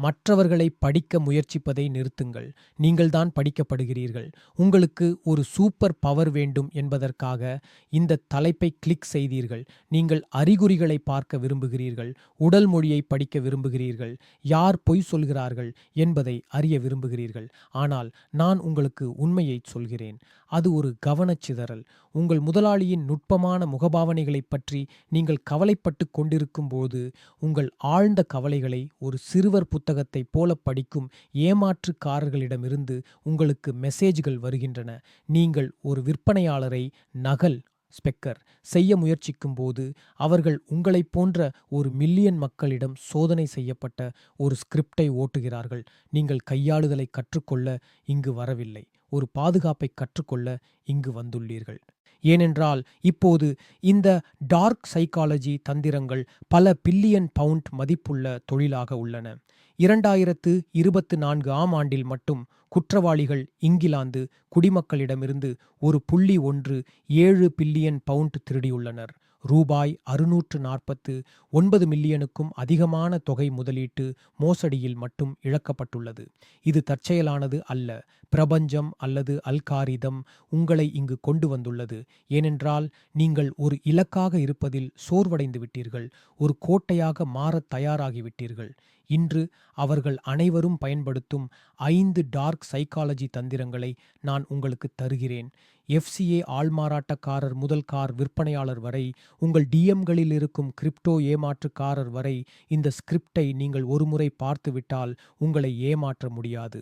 மற்றவர்களை படிக்க முயற்சிப்பதை நிறுத்துங்கள். நீங்கள்தான் படிக்கப்படுகிறீர்கள். உங்களுக்கு ஒரு சூப்பர் பவர் வேண்டும் என்பதற்காக இந்த தலைப்பை கிளிக் செய்தீர்கள். நீங்கள் அறிகுறிகளை பார்க்க விரும்புகிறீர்கள். உடல் மொழியை படிக்க விரும்புகிறீர்கள். யார் பொய் சொல்கிறார்கள் என்பதை அறிய விரும்புகிறீர்கள். ஆனால் நான் உங்களுக்கு உண்மையை சொல்கிறேன். அது ஒரு கவனச்சிதறல் உங்கள் முதலாளியின் நுட்பமான முகபாவனைகளைப் பற்றி நீங்கள் கவலைப்பட்டு கொண்டிருக்கும் போது உங்கள் ஆழ்ந்த கவலைகளை ஒரு சிறுவர் புத்தகத்தைப் போல படிக்கும் ஏமாற்றுக்காரர்களிடமிருந்து உங்களுக்கு மெசேஜ்கள் வருகின்றன. நீங்கள் ஒரு விற்பனையாளரை நகல் ஸ்பெக்கர் செய்ய முயற்சிக்கும்போது அவர்கள் உங்களைப் போன்ற ஒரு மில்லியன் மக்களிடம் சோதனை செய்யப்பட்ட ஒரு ஸ்கிரிப்டை ஓட்டுகிறார்கள். நீங்கள் கையாளுதலை கற்றுக்கொள்ள இங்கு வரவில்லை. ஒரு பாதுகாப்பை கற்றுக்கொள்ள இங்கு வந்துள்ளீர்கள். ஏனென்றால் இப்போது இந்த டார்க் சைக்காலஜி தந்திரங்கள் பல பில்லியன் பவுண்ட் மதிப்புள்ள தொழிலாக உள்ளன. இரண்டாயிரத்து இருபத்து நான்கு ஆம் ஆண்டில் மட்டும் குற்றவாளிகள் இங்கிலாந்து குடிமக்களிடமிருந்து ஒரு புள்ளி ஒன்று ஏழு பில்லியன் பவுண்ட் திருடியுள்ளனர். ரூபாய் அறுநூற்று நாற்பத்து ஒன்பது மில்லியனுக்கும் அதிகமான தொகை முதலீட்டு மோசடியில் மட்டும் இழக்கப்பட்டுள்ளது. இது தற்செயலானது அல்ல. பிரபஞ்சம் அல்லது அல்காரிதம் உங்களை இங்கு கொண்டு வந்துள்ளது. ஏனென்றால் நீங்கள் ஒரு இலக்காக இருப்பதில் சோர்வடைந்து விட்டீர்கள். ஒரு கோட்டையாக மாறத் தயாராகிவிட்டீர்கள். இன்று அவர்கள் அனைவரும் பயன்படுத்தும் ஐந்து டார்க் சைக்காலஜி தந்திரங்களை நான் உங்களுக்கு தருகிறேன். எஃப்சிஏ ஆள்மாறாட்டக்காரர் முதல் கார் விற்பனையாளர் வரை உங்கள் டிஎம்களில் இருக்கும் கிரிப்டோ ஏமாற்றுக்காரர் வரை இந்த ஸ்கிரிப்டை நீங்கள் ஒருமுறை பார்த்துவிட்டால் உங்களை ஏமாற்ற முடியாது.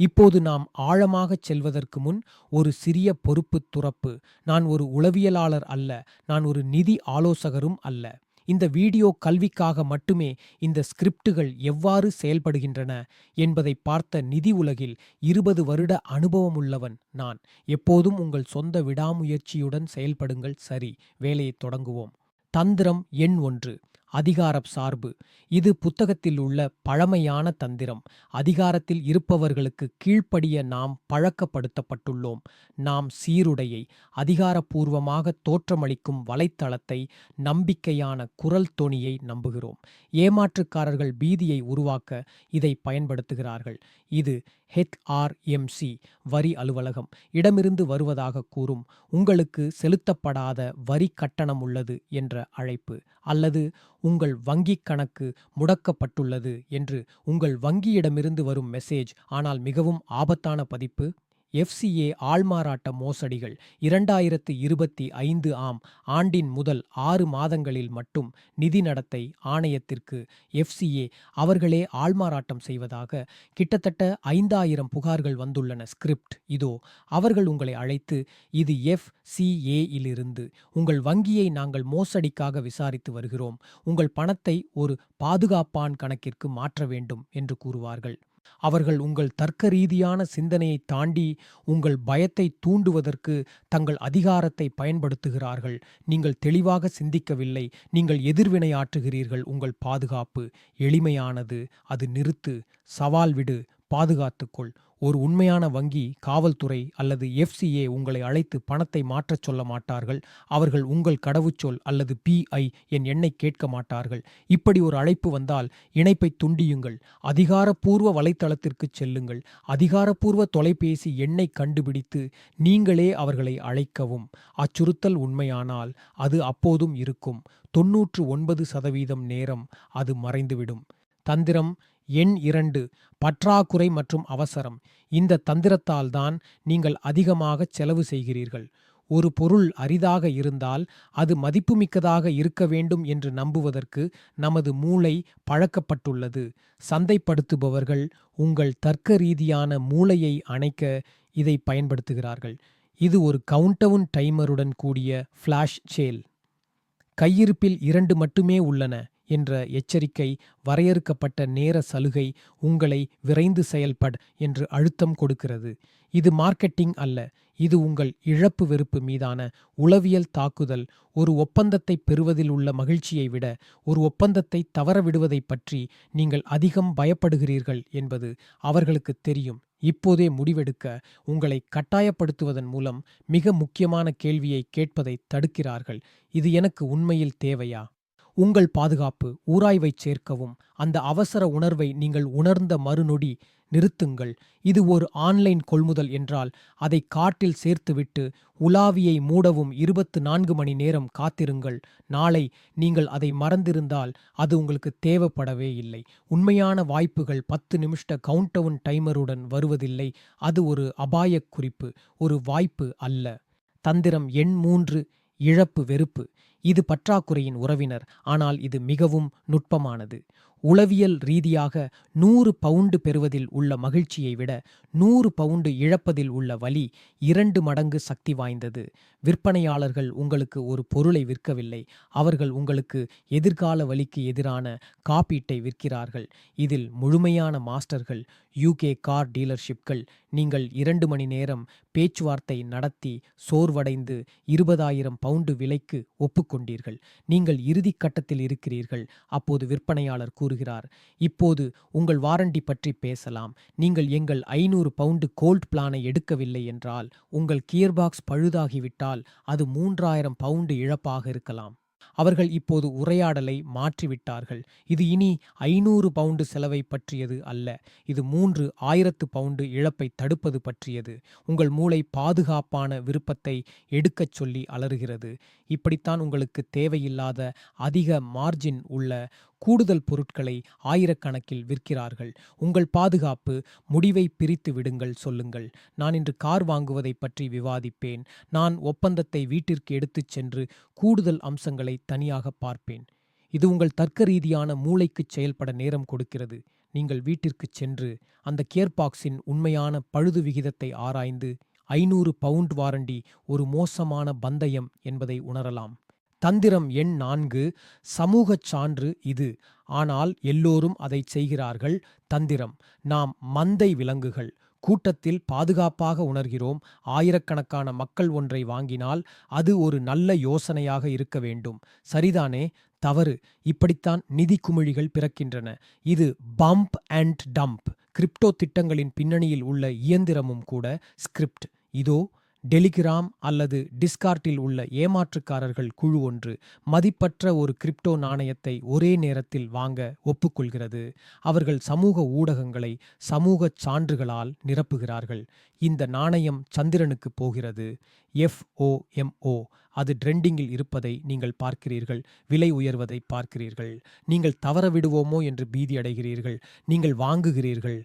இப்போது நாம் ஆழமாகச் செல்வதற்கு முன் ஒரு சிறிய பொறுப்பு துறப்பு. நான் ஒரு உளவியலாளர் அல்ல நான் ஒரு நிதி ஆலோசகரும் அல்ல. இந்த வீடியோ கல்விக்காக மட்டுமே இந்த ஸ்கிரிப்டுகள் எவ்வாறு செயல்படுகின்றன என்பதை பார்த்த நிதி உலகில் இருபது வருட அனுபவமுள்ளவன் நான். எப்போதும் உங்கள் சொந்த விடாமுயற்சியுடன் செயல்படுங்கள். சரி வேலையை தொடங்குவோம். தந்திரம் எண் ஒன்று. அதிகாரப் சார்பு. இது புத்தகத்தில் உள்ள பழமையான தந்திரம். அதிகாரத்தில் இருப்பவர்களுக்கு கீழ்ப்படிய நாம் பழக்கப்படுத்தப்பட்டுள்ளோம். நாம் சீருடையை அதிகாரப்பூர்வமாக தோற்றமளிக்கும் வலைத்தளத்தை நம்பிக்கையான குரல் தொனியை நம்புகிறோம். ஏமாற்றுக்காரர்கள் பீதியை உருவாக்க இதை பயன்படுத்துகிறார்கள். இது ஹெச்ஆர்எம்சி வரி அலுவலகம். இடமிருந்து வருவதாக கூறும் உங்களுக்கு செலுத்தப்படாத வரி கட்டணம் உள்ளது என்ற அழைப்பு அல்லது உங்கள் வங்கிக் கணக்கு முடக்கப்பட்டுள்ளது என்று உங்கள் வங்கியிடமிருந்து வரும் மெசேஜ் ஆனால் மிகவும் ஆபத்தான பதிப்பு. எஃப்சிஏ ஆள்மாறாட்ட மோசடிகள் இரண்டாயிரத்து இருபத்தி ஐந்து ஆம் ஆண்டின் முதல் ஆறு மாதங்களில் மட்டும் நிதி நடத்தை ஆணையத்திற்கு எஃப்சிஏ அவர்களே ஆள்மாறாட்டம் செய்வதாக கிட்டத்தட்ட ஐந்தாயிரம் புகார்கள் வந்துள்ளன ஸ்கிரிப்ட். இதோ அவர்கள் உங்களை அழைத்து இது எஃப் சிஏயிலிருந்து உங்கள் வங்கியை நாங்கள் மோசடிக்காக விசாரித்து வருகிறோம். உங்கள் பணத்தை ஒரு பாதுகாப்பான் கணக்கிற்கு மாற்ற வேண்டும் என்று கூறுவார்கள். அவர்கள் உங்கள் தர்க்க ரீதியான சிந்தனையை தாண்டி உங்கள் பயத்தை தூண்டுவதற்கு தங்கள் அதிகாரத்தை பயன்படுத்துகிறார்கள். நீங்கள் தெளிவாக சிந்திக்கவில்லை. நீங்கள் எதிர்வினையாற்றுகிறீர்கள். உங்கள் பாதுகாப்பு எளிமையானது. அது நிறுத்து. சவால் விடு. பாதுகாத்துக்கொள். ஒரு உண்மையான வங்கி காவல்துறை அல்லது எஃப்சிஏ உங்களை அழைத்து பணத்தை மாற்றச் சொல்ல மாட்டார்கள். அவர்கள் உங்கள் கடவுச்சொல் அல்லது பிஐ என் எண்ணை கேட்க மாட்டார்கள். இப்படி ஒரு அழைப்பு வந்தால் இணைப்பை துண்டியுங்கள். அதிகாரப்பூர்வ வலைத்தளத்திற்கு செல்லுங்கள். அதிகாரப்பூர்வ தொலைபேசி எண்ணை கண்டுபிடித்து நீங்களே அவர்களை அழைக்கவும். அச்சுறுத்தல் உண்மையானால் அது அப்போதும் இருக்கும். தொன்னூற்று ஒன்பது சதவீதம் நேரம் அது மறைந்துவிடும். தந்திரம் எண் இரண்டு. பற்றாக்குறை மற்றும் அவசரம். இந்த தந்திரத்தால் தான் நீங்கள் அதிகமாக செலவு செய்கிறீர்கள். ஒரு பொருள் அரிதாக இருந்தால் அது மதிப்புமிக்கதாக இருக்க வேண்டும் என்று நம்புவதற்கு நமது மூளை பழக்கப்பட்டுள்ளது. சந்தைப்படுத்துபவர்கள் உங்கள் தர்க்க ரீதியான மூளையை அணைக்க இதை பயன்படுத்துகிறார்கள். இது ஒரு கவுண்டவுன் டைமருடன் கூடிய ஃப்ளாஷ் சேல். கையிருப்பில் இரண்டு மட்டுமே உள்ளன. என்ற எச்சரிக்கை வரையறுக்கப்பட்ட நேர சலுகை உங்களை விரைந்து செயல்பட் என்று அழுத்தம் கொடுக்கிறது. இது மார்க்கெட்டிங் அல்ல இது உங்கள் இழப்பு வெறுப்பு மீதான உளவியல் தாக்குதல். ஒரு ஒப்பந்தத்தை பெறுவதில் உள்ள மகிழ்ச்சியை விட ஒரு ஒப்பந்தத்தை தவறவிடுவதை பற்றி நீங்கள் அதிகம் பயப்படுகிறீர்கள் என்பது அவர்களுக்கு தெரியும். இப்போதே முடிவெடுக்க உங்களை கட்டாயப்படுத்துவதன் மூலம் மிக முக்கியமான கேள்வியை கேட்பதை தடுக்கிறார்கள். இது எனக்கு உண்மையில் தேவையா? உங்கள் பாதுகாப்பு ஊராய்வைச் சேர்க்கவும். அந்த அவசர உணர்வை நீங்கள் உணர்ந்த மறுநொடி நிறுத்துங்கள். இது ஒரு ஆன்லைன் கொள்முதல் என்றால் அதை காட்டில் சேர்த்துவிட்டு உலாவியை மூடவும் இருபத்து நான்கு மணி நேரம் காத்திருங்கள். நாளை நீங்கள் அதை மறந்திருந்தால் அது உங்களுக்கு தேவைப்படவே இல்லை. உண்மையான வாய்ப்புகள் பத்து நிமிஷ கவுண்டவுன் டைமருடன் வருவதில்லை. அது ஒரு அபாயக் குறிப்பு ஒரு வாய்ப்பு அல்ல. தந்திரம் எண் மூன்று இழப்பு வெறுப்பு. இது பற்றாக்குறையின் உறவினர். ஆனால் இது மிகவும் நுட்பமானது. உளவியல் ரீதியாக நூறு பவுண்டு பெறுவதில் உள்ள மகிழ்ச்சியை விட நூறு பவுண்டு இழப்பதில் உள்ள வலி இரண்டு மடங்கு சக்தி வாய்ந்தது. விற்பனையாளர்கள் உங்களுக்கு ஒரு பொருளை விற்கவில்லை. அவர்கள் உங்களுக்கு எதிர்கால வலிக்கு எதிரான காப்பீட்டை விற்கிறார்கள். இதில் முழுமையான மாஸ்டர்கள் யூகே கார் டீலர்ஷிப்கள் நீங்கள் இரண்டு மணி நேரம் பேச்சுவார்த்தை நடத்தி சோர்வடைந்து இருபதாயிரம் பவுண்டு விலைக்கு ஒப்புக்கொண்டீர்கள். நீங்கள் இறுதிக் கட்டத்தில் இருக்கிறீர்கள் அப்போது விற்பனையாளர் கூறுகிறார். இப்போது உங்கள் வாரண்டி பற்றி பேசலாம். நீங்கள் எங்கள் ஐநூறு பவுண்டு கோல்ட் பிளானை எடுக்கவில்லை என்றால் உங்கள் கியர்பாக்ஸ் பழுதாகிவிட்டால் அது மூன்றாயிரம் பவுண்டு இழப்பாக இருக்கலாம். அவர்கள் இப்போது உரையாடலை மாற்றிவிட்டார்கள். இது இனி ஐநூறு பவுண்டு செலவை பற்றியது அல்ல. இது மூன்று ஆயிரத்து பவுண்டு இழப்பை தடுப்பது பற்றியது. உங்கள் மூளை பாதுகாப்பான விருப்பத்தை எடுக்கச் சொல்லி அலறுகிறது. இப்படித்தான் உங்களுக்கு தேவையில்லாத அதிக மார்ஜின் உள்ள கூடுதல் பொருட்களை ஆயிரக்கணக்கில் விற்கிறார்கள். உங்கள் பாதுகாப்பு முடிவை பிரித்து விடுங்கள் சொல்லுங்கள். நான் இன்று கார் வாங்குவதை பற்றி விவாதிப்பேன். நான் ஒப்பந்தத்தை வீட்டிற்கு எடுத்துச் சென்று கூடுதல் அம்சங்களை தனியாக பார்ப்பேன். இது உங்கள் தர்க்க ரீதியான மூளைக்குச் செயல்பட நேரம் கொடுக்கிறது. நீங்கள் வீட்டிற்குச் சென்று அந்த கேர்பாக்ஸின் உண்மையான பழுது விகிதத்தை ஆராய்ந்து ஐநூறு பவுண்ட் வாரண்டி ஒரு மோசமான பந்தயம் என்பதை உணரலாம். தந்திரம் எண் நான்கு சமூகச் சான்று இது. ஆனால் எல்லோரும் அதை செய்கிறார்கள் தந்திரம். நாம் மந்தை விலங்குகள். கூட்டத்தில் பாதுகாப்பாக உணர்கிறோம். ஆயிரக்கணக்கான மக்கள் ஒன்றை வாங்கினால் அது ஒரு நல்ல யோசனையாக இருக்க வேண்டும். சரிதானே? தவறு. இப்படித்தான் நிதி குமிழிகள் பிறக்கின்றன. இது பம்ப் அண்ட் டம்ப் கிரிப்டோ திட்டங்களின் பின்னணியில் உள்ள இயந்திரமும் கூட ஸ்கிரிப்ட் இதோ டெலிகிராம் அல்லது டிஸ்கார்ட்டில் உள்ள ஏமாற்றுக்காரர்கள் குழு ஒன்று மதிப்பற்ற ஒரு கிரிப்டோ நாணயத்தை ஒரே நேரத்தில் வாங்க ஒப்புக்கொள்கிறது. அவர்கள் சமூக ஊடகங்களை சமூக சான்றுகளால் நிரப்புகிறார்கள். இந்த நாணயம் சந்திரனுக்கு போகிறது. எஃப்ஓஎம்ஓ அது ட்ரெண்டிங்கில் இருப்பதை நீங்கள் பார்க்கிறீர்கள். விலை உயர்வதை பார்க்கிறீர்கள். நீங்கள் தவற விடுவோமோ என்று பீதி அடைகிறீர்கள் நீங்கள் வாங்குகிறீர்கள்.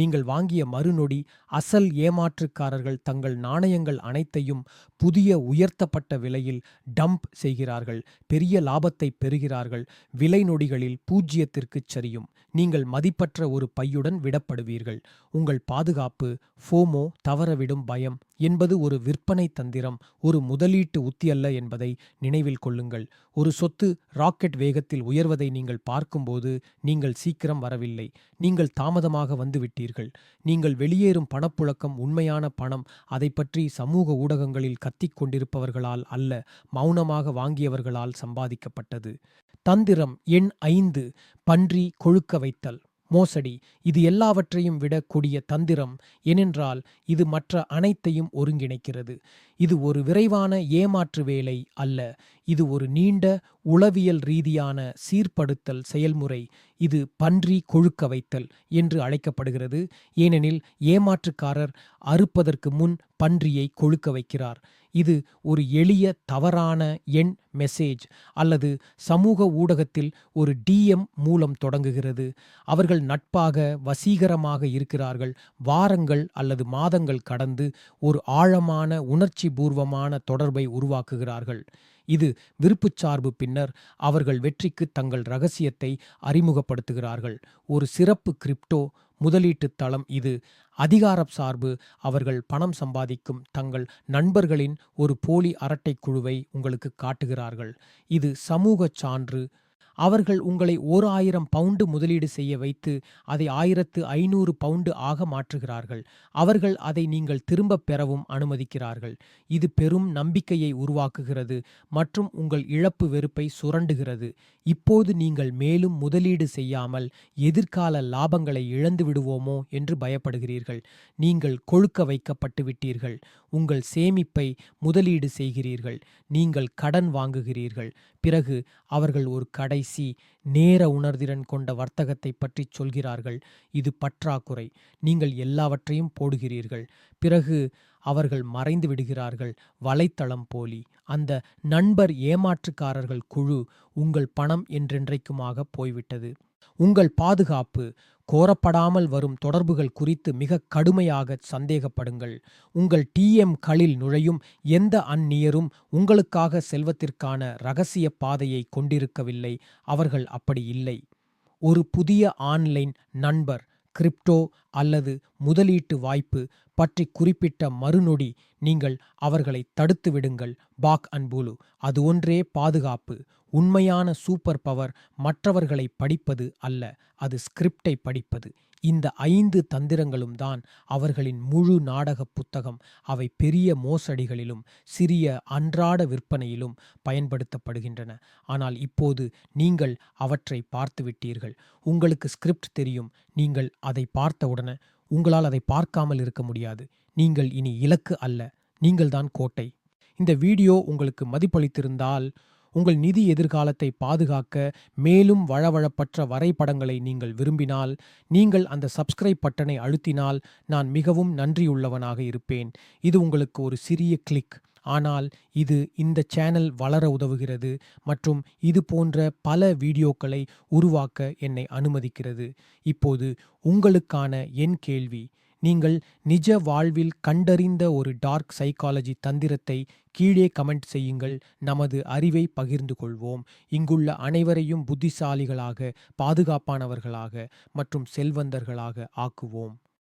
நீங்கள் வாங்கிய மறுநொடி அசல் ஏமாற்றுக்காரர்கள் தங்கள் நாணயங்கள் அனைத்தையும் புதிய உயர்த்தப்பட்ட விலையில் டம்ப் செய்கிறார்கள் பெரிய லாபத்தை பெறுகிறார்கள் விலை நொடிகளில் பூஜ்ஜியத்திற்குச் சரியும். நீங்கள் மதிப்பற்ற ஒரு பையுடன் விடப்படுவீர்கள். உங்கள் பாதுகாப்பு ஃபோமோ தவறவிடும் பயம் என்பது ஒரு விற்பனை தந்திரம் ஒரு முதலீட்டு உத்தியல்ல என்பதை நினைவில் கொள்ளுங்கள். ஒரு சொத்து ராக்கெட் வேகத்தில் உயர்வதை நீங்கள் பார்க்கும்போது நீங்கள் சீக்கிரம் வரவில்லை. நீங்கள் தாமதமாக வந்துவிட்டீர்கள். நீங்கள் வெளியேறும் பணப்புழக்கம் உண்மையான பணம் அதை பற்றி சமூக ஊடகங்களில் கத்திக் கொண்டிருப்பவர்களால் அல்ல மௌனமாக வாங்கியவர்களால் சம்பாதிக்கப்பட்டது. தந்திரம் எண் ஐந்து பன்றி கொழுக்க வைத்தல். மோசடி. இது எல்லாவற்றையும் விட கொடிய தந்திரம் ஏனென்றால் இது மற்ற அனைத்தையும் ஒருங்கிணைக்கிறது. இது ஒரு விரைவான ஏமாற்று வேலை அல்ல. இது ஒரு நீண்ட உளவியல் ரீதியான சீர்படுத்தல் செயல்முறை. இது பன்றி கொழுக்க வைத்தல் என்று அழைக்கப்படுகிறது. ஏனெனில் ஏமாற்றுக்காரர் அறுப்பதற்கு முன் பன்றியை கொழுக்க வைக்கிறார். இது ஒரு எளிய தவறான எண் மெசேஜ் அல்லது சமூக ஊடகத்தில் ஒரு டிஎம் மூலம் தொடங்குகிறது. அவர்கள் நட்பாக வசீகரமாக இருக்கிறார்கள். வாரங்கள் அல்லது மாதங்கள் கடந்து ஒரு ஆழமான உணர்ச்சி பூர்வமான தொடர்பை உருவாக்குகிறார்கள். இது விருப்புச்சார்பு பின்னர் அவர்கள் வெற்றிக்கு தங்கள் ரகசியத்தை அறிமுகப்படுத்துகிறார்கள். ஒரு சிறப்பு கிரிப்டோ முதலீட்டுத் தளம் இது. அதிகார சார்பு அவர்கள் பணம் சம்பாதிக்கும் தங்கள் நண்பர்களின் ஒரு போலி அரட்டை குழுவை உங்களுக்கு காட்டுகிறார்கள். இது சமூக சான்று அவர்கள் உங்களை ஓர் ஆயிரம் பவுண்டு முதலீடு செய்ய வைத்து அதை ஆயிரத்து ஐநூறு பவுண்டு ஆக மாற்றுகிறார்கள். அவர்கள் அதை நீங்கள் திரும்பப் பெறவும் அனுமதிக்கிறார்கள். இது பெரும் நம்பிக்கையை உருவாக்குகிறது மற்றும் உங்கள் இழப்பு வெறுப்பை சுரண்டுகிறது. இப்போது நீங்கள் மேலும் முதலீடு செய்யாமல் எதிர்கால லாபங்களை இழந்து விடுவோமோ என்று பயப்படுகிறீர்கள். நீங்கள் கொழுக்க வைக்கப்பட்டு விட்டீர்கள். உங்கள் சேமிப்பை முதலீடு செய்கிறீர்கள். நீங்கள் கடன் வாங்குகிறீர்கள். பிறகு அவர்கள் ஒரு கடை கடைசி நேர உணர்திறன் கொண்ட வர்த்தகத்தை பற்றி சொல்கிறார்கள். இது பற்றாக்குறை. நீங்கள் எல்லாவற்றையும் போடுகிறீர்கள். பிறகு அவர்கள் மறைந்து விடுகிறார்கள். வலைத்தளம் போலி. அந்த நண்பர் ஏமாற்றுக்காரர்கள் குழு உங்கள் பணம் என்றென்றைக்குமாக போய்விட்டது. உங்கள் பாதுகாப்பு. கோரப்படாமல் வரும் தொடர்புகள் குறித்து மிக கடுமையாக சந்தேகப்படுங்கள். உங்கள் டிஎம் களில் நுழையும் எந்த அந்நியரும் உங்களுக்காக செல்வத்திற்கான ரகசிய பாதையை கொண்டிருக்கவில்லை. அவர்கள் அப்படி இல்லை. ஒரு புதிய ஆன்லைன் நண்பர் கிரிப்டோ அல்லது முதலீட்டு வாய்ப்பு பற்றி குறிப்பிட்ட மறுநொடி நீங்கள் அவர்களை தடுத்து விடுங்கள் பாக் அன்புலு அது ஒன்றே பாதுகாப்பு. உண்மையான சூப்பர் பவர் மற்றவர்களை படிப்பது அல்ல அது ஸ்கிரிப்டை படிப்பது. இந்த ஐந்து தந்திரங்களும் தான் அவர்களின் முழு நாடக புத்தகம். அவை பெரிய மோசடிகளிலும் சிறிய அன்றாட விற்பனையிலும் பயன்படுத்தப்படுகின்றன. ஆனால் இப்போது நீங்கள் அவற்றை பார்த்துவிட்டீர்கள். உங்களுக்கு ஸ்கிரிப்ட் தெரியும். நீங்கள் அதை பார்த்தவுடனே உங்களால் அதை பார்க்காமல் இருக்க முடியாது. நீங்கள் இனி இலக்கு அல்ல. நீங்கள்தான் கோட்டை. இந்த வீடியோ உங்களுக்கு மதிப்பளித்திருந்தால் உங்கள் நிதி எதிர்காலத்தை பாதுகாக்க மேலும் வழவழப்பற்ற வரைபடங்களை நீங்கள் விரும்பினால் நீங்கள் அந்த சப்ஸ்கிரைப் பட்டனை அழுத்தினால் நான் மிகவும் நன்றியுள்ளவனாக இருப்பேன். இது உங்களுக்கு ஒரு சிறிய கிளிக் ஆனால் இது இந்த சேனல் வளர உதவுகிறது மற்றும் இது போன்ற பல வீடியோக்களை உருவாக்க என்னை அனுமதிக்கிறது. இப்போது உங்களுக்கான என் கேள்வி நீங்கள் நிஜ வாழ்வில் கண்டறிந்த ஒரு டார்க் சைக்காலஜி தந்திரத்தை கீழே கமெண்ட் செய்யுங்கள். நமது அறிவை பகிர்ந்து கொள்வோம். இங்குள்ள அனைவரையும் புத்திசாலிகளாக பாதுகாப்பானவர்களாக மற்றும் செல்வந்தர்களாக ஆக்குவோம்.